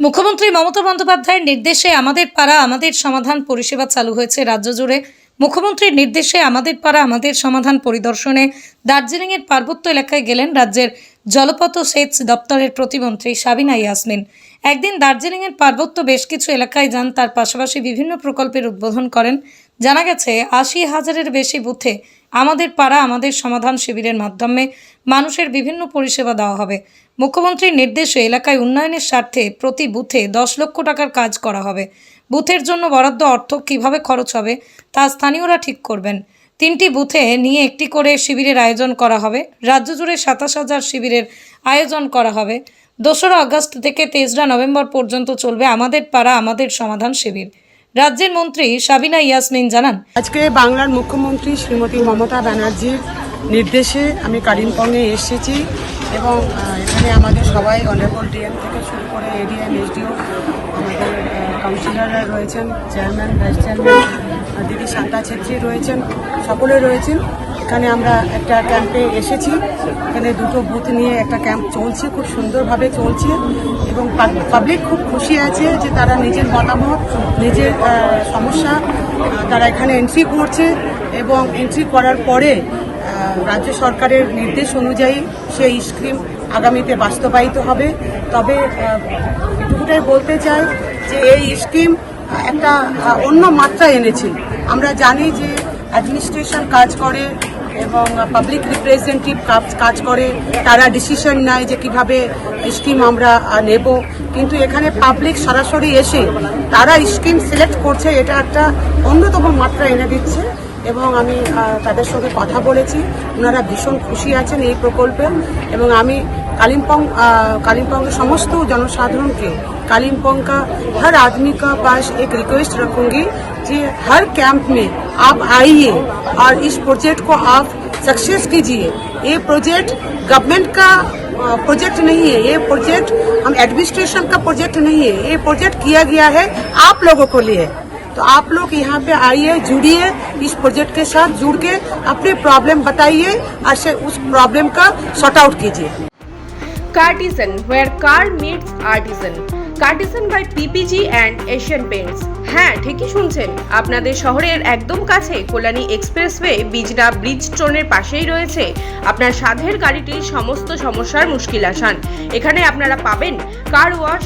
মুখ্যমন্ত্রী মমতা বন্দ্যোপাধ্যায়ের নির্দেশে আমাদের পাড়া, আমাদের সমাধান পরিষেবা চালু হয়েছে রাজ্য জুড়ে। মুখ্যমন্ত্রীর নির্দেশে আমাদের পাড়া, আমাদের সমাধান পরিদর্শনে দার্জিলিংয়ের পার্বত্য এলাকায় গেলেন রাজ্যের জলপথ সেচ দপ্তরের প্রতিমন্ত্রী সাবিনা ইয়াসমিন। একদিন দার্জিলিংয়ের পার্বত্য বেশ কিছু এলাকায় যান, তার পাশাপাশি বিভিন্ন প্রকল্পের উদ্বোধন করেন জানা গেছে, আশি হাজারের বেশি বুথে আমাদের পাড়া আমাদের সমাধান শিবিরের মাধ্যমে মানুষের বিভিন্ন পরিষেবা দেওয়া হবে। মুখ্যমন্ত্রীর নির্দেশে এলাকায় উন্নয়নের স্বার্থে প্রতি বুথে দশ লক্ষ টাকার কাজ করা হবে। বুথের জন্য বরাদ্দ অর্থ কীভাবে খরচ হবে তা স্থানীয়রা ঠিক করবেন। তিনটি বুথে নিয়ে একটি করে শিবিরের আয়োজন করা হবে। রাজ্য জুড়ে সাতাশ হাজার শিবিরের আয়োজন করা হবে। দোসরা আগস্ট থেকে তেসরা নভেম্বর পর্যন্ত চলবে আমাদের পাড়া আমাদের সমাধান শিবির। রাজ্যের মন্ত্রী সাবিনা ইয়াসমিন জানান, আজকে বাংলার মুখ্যমন্ত্রী শ্রীমতী মমতা ব্যানার্জির নির্দেশে আমি কালিম্পংয়ে এসেছি এবং এখানে আমাদের সবাই অনারেবল ডিএম থেকে শুরু করে এডিএম এসডিও আমাদের কাউন্সিলররা রয়েছেন চেয়ারম্যান ভাইস চেয়ারম্যান দিদি শান্তা ছেত্রী রয়েছেন, সকলে রয়েছেন। এখানে আমরা একটা ক্যাম্পে এসেছি। এখানে দুটো বুথ নিয়ে একটা ক্যাম্প চলছে, খুব সুন্দরভাবে চলছে এবং পাবলিক খুব খুশি আছে যে তারা নিজের মতামত, নিজের সমস্যা, তারা এখানে এন্ট্রি করছে এবং এন্ট্রি করার পরে রাজ্য সরকারের নির্দেশ অনুযায়ী সেই স্কিম আগামীতে বাস্তবায়িত হবে। তবে এটুকুটাই বলতে চাই যে এই স্কিম একটা অন্য মাত্রা এনেছে। আমরা জানি যে অ্যাডমিনিস্ট্রেশন কাজ করে এবং পাবলিক রিপ্রেজেন্টেটিভ কাজ করে, তারা ডিসিশন নেয় যে কীভাবে স্কিম আমরা নেব। কিন্তু এখানে পাবলিক সরাসরি এসে তারা স্কিম সিলেক্ট করছে, এটা একটা অন্যতম মাত্রা এনে দিচ্ছে। এবং আমি আহ, তাদের সঙ্গে কথা বলেছি ওনারা ভীষণ খুশি আছেন এই প্রকল্পে এবং আমি कालिम्पोंग कालिम्पोंग के समस्त जनसाधारण के कालिम्पोंग का हर आदमी का पास एक रिक्वेस्ट रखूंगी कि हर कैंप में आप आइए और इस प्रोजेक्ट को आप सक्सेस कीजिए ये प्रोजेक्ट गवर्नमेंट का प्रोजेक्ट नहीं है ये प्रोजेक्ट हम एडमिनिस्ट्रेशन का प्रोजेक्ट नहीं है ये प्रोजेक्ट किया गया है आप लोगों को लिए तो आप लोग यहाँ पे आइए जुड़िए इस प्रोजेक्ट के साथ जुड़ के अपने प्रॉब्लम बताइए और से उस प्रॉब्लम का सॉर्ट आउट कीजिए Cartisan, where car meets artisan. Cartisan by PPG and Asian Paints হ্যাঁ ঠিকই শুনছেন আপনাদের শহরের একদম কাছে কল্যাণী এক্সপ্রেসওয়ে বিজনা ব্রিজ স্টোনের পাশেই রয়েছে আপনার সাধের গাড়িটির সমস্ত সমস্যার মুশকিল আসান এখানে আপনারা পাবেন কার ওয়াশ